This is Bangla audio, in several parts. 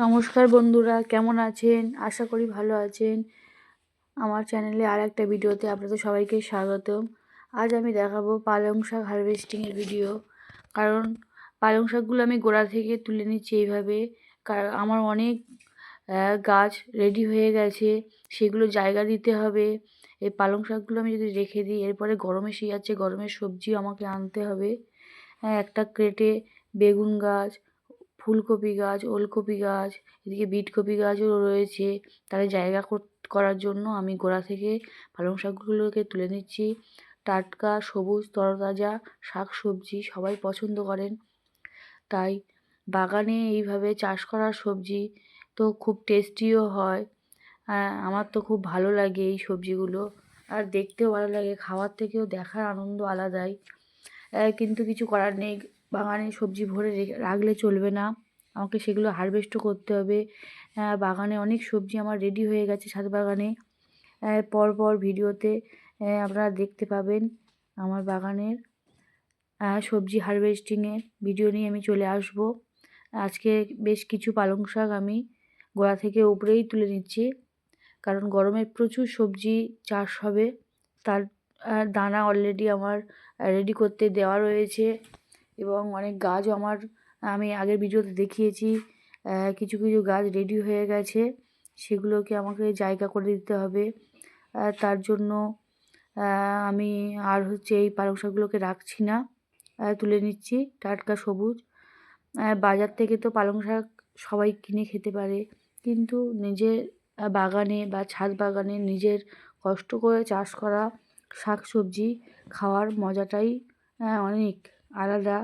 নমস্কার বন্ধুরা, কেমন আছেন? আশা করি ভালো আছেন। আমার চ্যানেলে আর একটা ভিডিওতে আপনাদের সবাইকে স্বাগত আজ আমি দেখাবো পালং শাক হারভেস্টিংয়ের ভিডিও কারণ পালং শাকগুলো আমি গোড়া থেকে তুলে নিচ্ছি এইভাবে। কারণ আমার অনেক গাছ রেডি হয়ে গেছে, সেগুলো জায়গা দিতে হবে। এই পালং শাকগুলো আমি যদি রেখে দিই, এরপরে গরমে এসে যাচ্ছে গরমের সবজি আমাকে আনতে হবে। একটা ক্রেটে বেগুন গাছ ফুলকপি গাছ, ওলকপি গাছ, এদিকে বিটকপি গাছও রয়েছে। তাদের জায়গা করার জন্য আমি গোড়া থেকে পালং শাকগুলোকে তুলে নিচ্ছি। টাটকা, সবুজ, তরতাজা শাক সবজি সবাই পছন্দ করেন। তাই বাগানে এইভাবে চাষ করা সবজি তো খুব টেস্টিও হয়। আমার তো খুব ভালো লাগে এই সবজিগুলো। আর দেখতেও ভালো লাগে, খাওয়ার থেকেও দেখার আনন্দ আলাদাই। কিন্তু কিছু করার নেই। বাগানে সবজি ভরে রাখলে চলবে না। আমাকে সেগুলো হারভেস্টও করতে হবে। বাগানে অনেক সবজি আমার রেডি হয়ে গেছে ছাদ বাগানে। পরপর ভিডিওতে আপনারা দেখতে পাবেন আমার বাগানের সবজি হারভেস্টিংয়ের ভিডিও নিয়ে আমি চলে আসব। আজকে বেশ কিছু পালং শাক আমি গোড়া থেকে উপরেই তুলে নিচ্ছি। কারণ গরমে প্রচুর সবজি চাষ হবে। তার দানা অলরেডি আমার রেডি করতে দেওয়া রয়েছে। এবং অনেক গাছও আমার, আমি আগের ভিডিওতে দেখিয়েছি কিছু কিছু গাছ রেডি হয়ে গেছে, সেগুলোকে আমাকে জায়গা করে দিতে হবে। তার জন্য আমি আর হচ্ছে এই পালং শাকগুলোকে রাখছি না। তুলে নিচ্ছি, টাটকা সবুজ। বাজার থেকে তো পালং শাক সবাই কিনে খেতে পারে, কিন্তু নিজের বাগানে বা ছাদ বাগানে নিজের কষ্ট করে চাষ করা শাক সবজি খাওয়ার মজাটাই অনেক। আলাদা।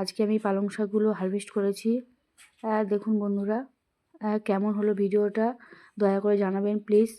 আজকে আমি পালং শাকগুলো হারভেস্ট করেছি। দেখুন বন্ধুরা কেমন হলো ভিডিওটা দয়া করে জানাবেন প্লিজ